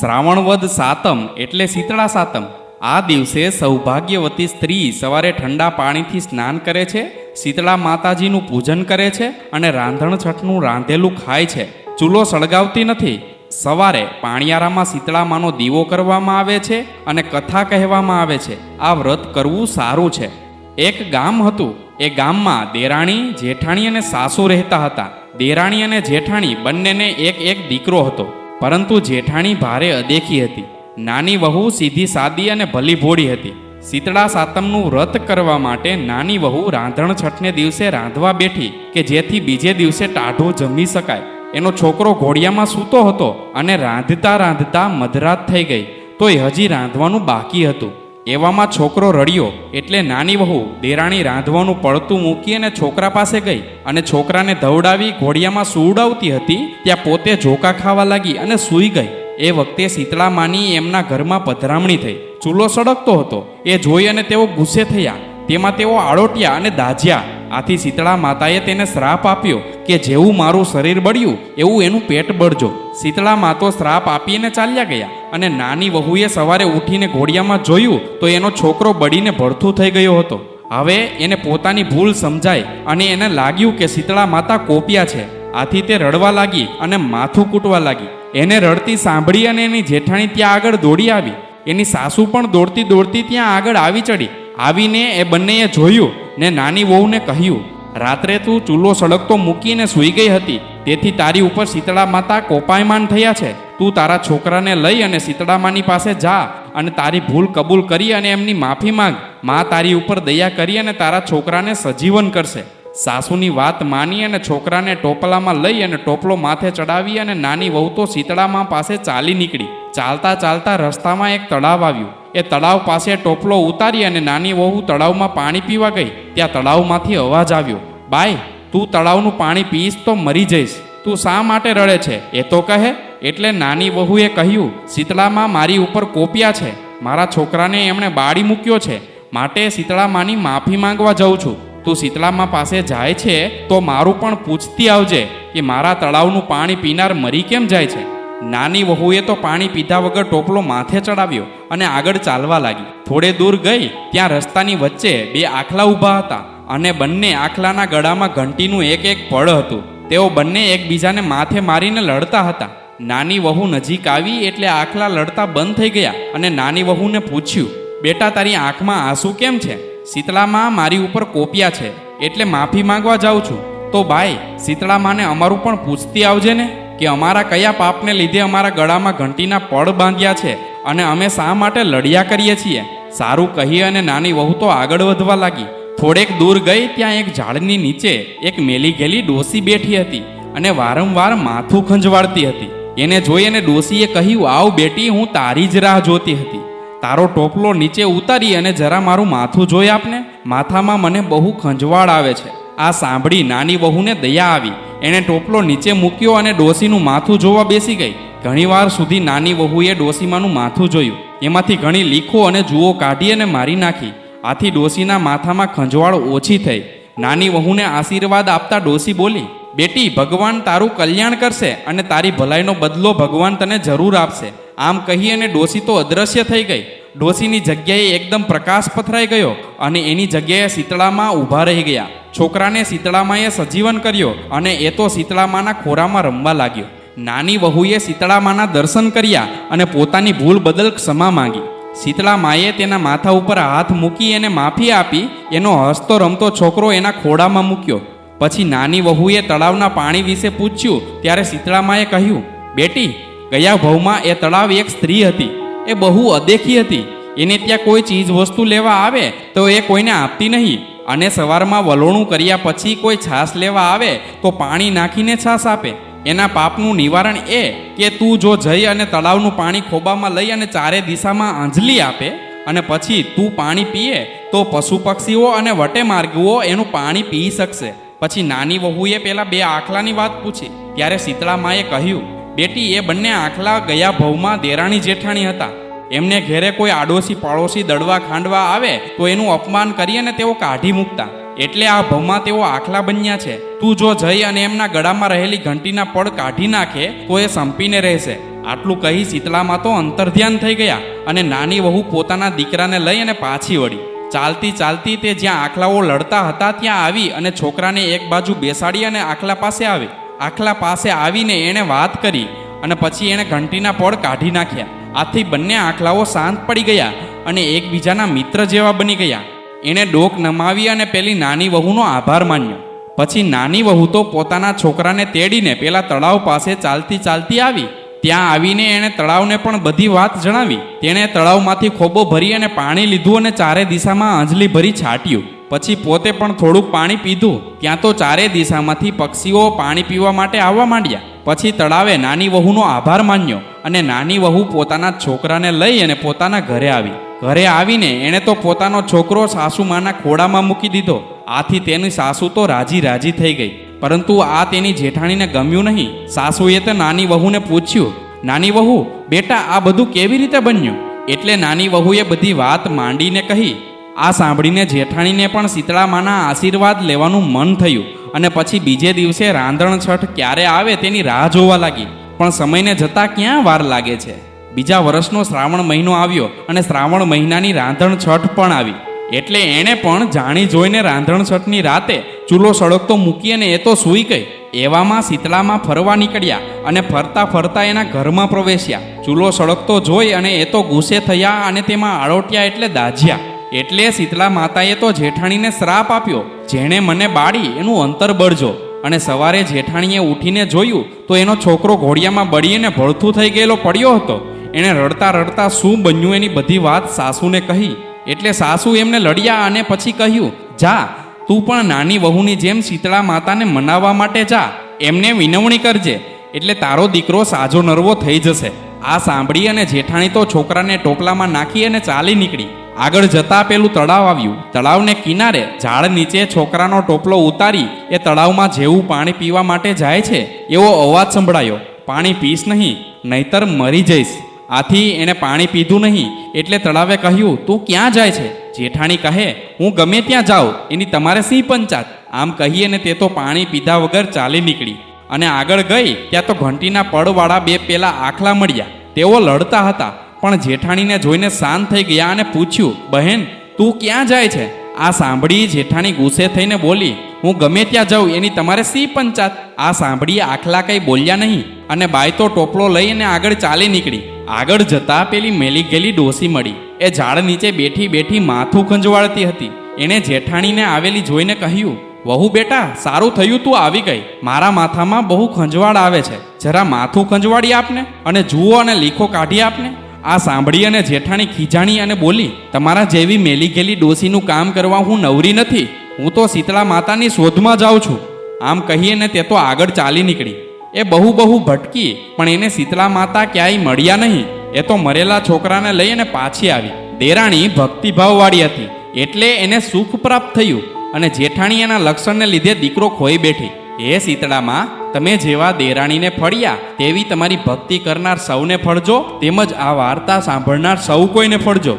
શ્રાવણ વદ સાતમ એટલે શીતળા સાતમ. આ દિવસે સૌભાગ્યવતી સ્ત્રી સવારે ઠંડા પાણીથી સ્નાન કરે છે, શીતળા માતાજીનું પૂજન કરે છે અને રાંધણ છઠનું રાંધેલું ખાય છે. ચૂલો સળગાવતી નથી. સવારે પાણિયારામાં શીતળામાનો દીવો કરવામાં આવે છે અને કથા કહેવામાં આવે છે. આ વ્રત કરવું સારું છે. એક ગામ હતું. એ ગામમાં દેરાણી, જેઠાણી અને સાસુ રહેતા હતા. દેરાણી અને જેઠાણી બંનેને એક એક દીકરો હતો. પરંતુ જેઠાણી ભારે અદેખી હતી. નાની વહુ સીધી સાદી અને ભલી ભોળી હતી. શીતળા સાતમનું વ્રત કરવા માટે નાની વહુ રાંધણ છઠને દિવસે રાંધવા બેઠી કે જેથી બીજે દિવસે ટાઢો જમી શકાય. એનો છોકરો ઘોડિયામાં સૂતો હતો અને રાંધતા રાંધતા મધરાત થઈ ગઈ. તોય હજી રાંધવાનું બાકી હતું. એવામાં છોકરો રડ્યો એટલે નાની વહુ દેરાણી રાંધવાનું પડતું મૂકી અને છોકરા પાસે ગઈ અને છોકરાને ધવડાવી ઘોડિયામાં સૂવડાવતી હતી, ત્યાં પોતે ઝોકા ખાવા લાગી અને સૂઈ ગઈ. એ વખતે શીતળા માની એમના ઘરમાં પધરામણી થઈ. ચૂલો સળગતો હતો. એ જોઈ અને તેઓ ગુસ્સે થયા. તેમાં તેઓ આળોટ્યા અને દાજ્યા આથી શીતળા માતાએ તેને શ્રાપ આપ્યો કે જેવું મારું શરીર બળ્યું, એવું એનું પેટ બળજો. શીતળા માતો શ્રાપ આપીને ચાલ્યા ગયા. અને નાની વહુએ સવારે ઉઠીને ઘોડિયામાં જોયું તો એનો છોકરો બળીને ભડથું થઈ ગયો હતો. હવે એને પોતાની ભૂલ સમજાય અને એને લાગ્યું કે શીતળા માતા કોપિયા છે. આથી તે રડવા લાગી અને માથું કૂટવા લાગી. એને રડતી સાંભળી અને એની જેઠાણી ત્યાં આગળ દોડી આવી. એની સાસુ પણ દોડતી દોડતી ત્યાં આગળ આવી ચડી. આવીને એ બંનેએ જોયું ને નાની વહુને કહ્યું, રાત્રે તું ચૂલો સળગતો મૂકીને સૂઈ ગઈ હતી. તેથી તારી ઉપર શીતળા માતા કોપાયમાન થયા છે. તું તારા છોકરાને લઈ અને શીતળામાની પાસે જા અને તારી ભૂલ કબૂલ કરી અને એમની માફી માંગ. મા તારી ઉપર દયા કરી અને તારા છોકરાને સજીવન કરશે. સાસુની વાત માની અને છોકરાને ટોપલામાં લઈ અને ટોપલો માથે ચડાવી અને નાની વહુ તો શીતળામાં પાસે ચાલી નીકળી. ચાલતા ચાલતા રસ્તામાં એક તળાવ આવ્યું. એ તળાવ પાસે ટોપલો ઉતારી અને નાની વહુ તળાવમાં પાણી પીવા ગઈ. ત્યાં તળાવમાંથી અવાજ આવ્યો, બાય તું તળાવનું પાણી પીશ તો મરી જઈશ. તું શા માટે રડે છે? એ તો કહે, એટલે નાની વહુએ કહ્યું, શીતળામાં મારી ઉપર કોપિયા છે. મારા છોકરાને એમણે બાળી મૂક્યો છે. માટે શીતળામાની માફી માંગવા જાઉં છું. તું શીતળામાં પાસે જાય છે તો મારું પણ પૂછતી આવજે કે મારા તળાવનું પાણી પીનાર મરી કેમ જાય છે. નાની વહુએ તો પાણી પીધા વગર ટોપલો માથે ચડાવ્યો અને આગળ ચાલવા લાગી. થોડે દૂર ગઈ, ત્યાં રસ્તાની વચ્ચે બે આખલા ઊભા હતા. અને બંને આખલાના ગળામાં ઘંટીનું એક એક પળ હતું. તેઓ બંને એકબીજાને માથે મારીને લડતા હતા. નાની વહુ નજીક આવી એટલે આખલા લડતા બંધ થઈ ગયા અને નાની વહુને પૂછ્યું, બેટા, તારી આંખમાં આંસુ કેમ છે? શીતળામાં મારી ઉપર કોપિયા છે, એટલે માફી માંગવા જાઉં છું. તો ભાઈ શીતળામાને અમારું પણ પૂછતી આવજે ને, કે અમારા કયા પાપને લીધે અમારા ગળામાં ઘંટીના પળ બાંધ્યા છે અને અમે શા માટે લડ્યા કરીએ છીએ? સારું કહી અને નાની વહુ તો આગળ વધવા લાગી. થોડેક દૂર ગઈ ત્યાં એક ઝાડની નીચે એક મેલી ગયેલી ડોસી બેઠી હતી અને વારંવાર માથું ખંજવાળતી હતી. એને જોઈ અને ડોસીએ કહ્યું, આવ બેટી, હું તારી જ રાહ જોતી હતી. તારો ટોપલો નીચે ઉતારી અને જરા મારું માથું જોઈ આપને. માથામાં મને બહુ ખંજવાળ આવે છે. આ સાંભળી નાની વહુને દયા આવી. એણે ટોપલો નીચે મૂક્યો અને ડોસીનું માથું જોવા બેસી ગઈ. ઘણીવાર સુધી નાની વહુએ ડોસીમાનું માથું જોયું. એમાંથી ઘણી લીખો અને જુઓ કાઢી અને મારી નાખી. આથી ડોશીના માથામાં ખંજવાળ ઓછી થઈ. નાની વહુને આશીર્વાદ આપતા ડોશી બોલી, બેટી, ભગવાન તારું કલ્યાણ કરશે અને તારી ભલાઈનો બદલો ભગવાન તને જરૂર આપશે. આમ કહી અને ડોશી તો અદ્રશ્ય થઈ ગઈ. ડોશીની જગ્યાએ એકદમ પ્રકાશ પથરાઈ ગયો અને એની જગ્યાએ શીતળામાં ઊભા રહી ગયા. છોકરાને શીતળામાએ સજીવન કર્યો અને એ તો શીતળામાના ખોરામાં રમવા લાગ્યો. નાની વહુએ શીતળામાના દર્શન કર્યા અને પોતાની ભૂલ બદલ ક્ષમા માંગી. શીતળા માએ તેના માથા ઉપર હાથ મૂકી એને માફી આપી, એનો હસતો રમતો છોકરો એના ખોડામાં મૂક્યો. પછી નાની વહુએ તળાવના પાણી વિશે પૂછ્યું, ત્યારે શીતળા માએ કહ્યું, બેટી, ગયા ભવમાં એ તળાવ એક સ્ત્રી હતી, એ બહુ અદેખી હતી. એને ત્યાં કોઈ ચીજ વસ્તુ લેવા આવે તો એ કોઈને આપતી નહીં. અને સવારમાં વલોણું કર્યા પછી કોઈ છાશ લેવા આવે તો પાણી નાખીને છાશ આપે. એના પાપનું નિવારણ એ કે તું જો જઈ અને તળાવનું પાણી ખોબામાં લઈ અને ચારે દિશામાં આંજલી આપે અને પછી તું પાણી પીએ, તો પશુ પક્ષીઓ અને વટે માર્ગીઓ એનું પાણી પી શકશે. પછી નાની વહુએ પેલા બે આખલાની વાત પૂછી. ત્યારે શીતળા માએ કહ્યું, બેટી, એ બંને આખલા ગયા ભવમાં દેરાણી જેઠાણી હતા. એમને ઘેરે કોઈ આડોશી પાડોશી દડવા ખાંડવા આવે તો એનું અપમાન કરી અને તેઓ કાઢી મૂકતા. એટલે આ ભવમાં તેઓ આખલા બન્યા છે. તું જો જઈ અને એમના ગળામાં રહેલી ઘંટીના પડ કાઢી નાખે, તો એ સંપીને રહેશે. આટલું કહી શીતળામાં તો અંતર્ધ્યાન થઈ ગયા અને નાની વહુ પોતાના દીકરાને લઈ અને પાછી વળી. ચાલતી ચાલતી તે જ્યાં આખલાઓ લડતા હતા ત્યાં આવી અને છોકરાને એક બાજુ બેસાડી અને આખલા પાસે આવે. આખલા પાસે આવીને એણે વાત કરી અને પછી એણે ઘંટીના પડ કાઢી નાખ્યા. આથી બંને આખલાઓ શાંત પડી ગયા અને એકબીજાના મિત્ર જેવા બની ગયા. એણે ડોક નમાવી અને પેલી નાની વહુનો આભાર માન્યો. પછી નાની વહુ તો પોતાના છોકરાને તેડીને પેલા તળાવ પાસે ચાલતી ચાલતી આવી. ત્યાં આવીને એણે તળાવને પણ બધી વાત જણાવી. તેણે તળાવમાંથી ખોબો ભરી અને પાણી લીધું અને ચારે દિશામાં આંજલી ભરી છાટ્યું. પછી પોતે પણ થોડુંક પાણી પીધું. ત્યાં તો ચારે દિશામાંથી પક્ષીઓ પાણી પીવા માટે આવવા માંડ્યા. પછી તળાવે નાની વહુનો આભાર માન્યો અને નાની વહુ પોતાના છોકરાને લઈ અને પોતાના ઘરે આવી. ઘરે આવીને એણે તો પોતાનો છોકરો સાસુમાના ખોડામાં મૂકી દીધો. આથી તેની સાસુ તો રાજી રાજી થઈ ગઈ. પરંતુ આ તેની જેઠાણીને ગમ્યું નહીં. સાસુએ તો નાની વહુને પૂછ્યું, નાની વહુ, બેટા, આ બધું કેવી રીતે બન્યું? એટલે નાની વહુએ બધી વાત માંડીને કહી. આ સાંભળીને જેઠાણીને પણ શીતળામાના આશીર્વાદ લેવાનું મન થયું અને પછી બીજે દિવસે રાંધણ છઠ ક્યારે આવે તેની રાહ જોવા લાગી. પણ સમયને જતાં ક્યાં વાર લાગે છે? બીજા વર્ષનો શ્રાવણ મહિનો આવ્યો અને શ્રાવણ મહિનાની રાંધણ છઠ પણ આવી. એટલે એણે પણ જાણી જોઈને રાંધણ છઠની રાતે ચૂલો સળગતો મૂકી અને એ તો સૂઈ ગઈ. એવામાં શીતળામાં ફરવા નીકળ્યા અને ફરતા ફરતા એના ઘરમાં પ્રવેશ્યા. ચૂલો સળગતો જોઈ અને એ તો ગુસ્સે થયા અને તેમાં આળોટ્યા એટલે દાઝ્યા. એટલે શીતળા માતાએ તો જેઠાણીને શ્રાપ આપ્યો, જેણે મને બાળી એનું અંતર બળજો. અને સવારે જેઠાણીએ ઉઠીને જોયું તો એનો છોકરો ઘોડિયામાં બળીને ભળથું થઈ ગયેલો પડ્યો હતો. એણે રડતા રડતા શું બન્યું એની બધી વાત સાસુને કહી. એટલે સાસુ એમને લડ્યા અને પછી કહ્યું, જા, તું પણ નાની વહુની જેમ શીતળા માતાને મનાવવા માટે જા. એમને વિનવણી કરજે. એટલે તારો દીકરો સાજો નરવો થઈ જશે. આ સાંભળી અને જેઠાણી તો છોકરાને ટોપલામાં નાખી અને ચાલી નીકળી. આગળ જતા પેલું તળાવ આવ્યું. તળાવને કિનારે ઝાડ નીચે છોકરાનો ટોપલો ઉતારી એ તળાવમાં જેવું પાણી પીવા માટે જાય છે, એવો અવાજ સંભળાયો. પાણી પીશ નહીં, નહીતર મરી જઈશ. આથી એણે પાણી પીધું નહીં, એટલે તળાવે કહ્યું, તું ક્યાં જાય છે? જેઠાણી કહે, હું ગમે ત્યાં જાઉં, એની તમારે સિંહ પંચાત. આમ કહીએ ને તે તો પાણી પીધા વગર ચાલી નીકળી. અને આગળ ગઈ, ત્યાં તો ઘંટીના પડવાળા બે પેલા આખલા મળ્યા. તેઓ લડતા હતા, પણ જેઠાણીને જોઈને શાંત થઈ ગયા અને પૂછ્યું, બહેન, તું ક્યાં જાય છે? આ સાંભળી જેઠાણી ગુસ્સે થઈને બોલી, હું ગમે ત્યાં જાઉં, એની તમારે સી પંચાત. આ સાંભળી આખલા કંઈ બોલ્યા નહીં, અને બાય તો ટોપલો લઈ અને આગળ ચાલી નીકળી. આગળ જતા પેલી મેલી ગેલી ડોસી મળી. એ ઝાડ નીચે બેઠી બેઠી માથું ખંજવાળતી હતી. એણે જેઠાણીને આવેલી જોઈને કહ્યું, વહુ બેટા, સારું થયું તું આવી ગઈ. મારા માથામાં બહુ ખંજવાળ આવે છે. જરા માથું ખંજવાળી આપને અને જુઓ અને લીખો કાઢી આપને. આ સાંભળી અને જેઠાણી ખીજાણી અને બોલી, તમારા જેવી મેલી ગેલી ડોસીનું કામ કરવા હું નવરી નથી. હું તો શીતળા માતાની શોધમાં જાઉં છું. આમ કહીએ ને તે તો આગળ ચાલી નીકળી. એ બહુ બહુ ભટકી, પણ એને શીતળા માતા ક્યાંય મળ્યા નહીં. એ તો મરેલા છોકરાને લઈ અને પાછી આવી. દેરાણી ભક્તિભાવવાળી હતી, એટલે એને સુખ પ્રાપ્ત થયું અને જેઠાણી એના લક્ષણને લીધે દીકરો ખોઈ બેઠી. હે શીતળામાં, તમે જેવા દેરાણીને ફળ્યા, તેવી તમારી ભક્તિ કરનાર સૌને ફળજો, તેમજ આ વાર્તા સાંભળનાર સૌ કોઈને ફળજો.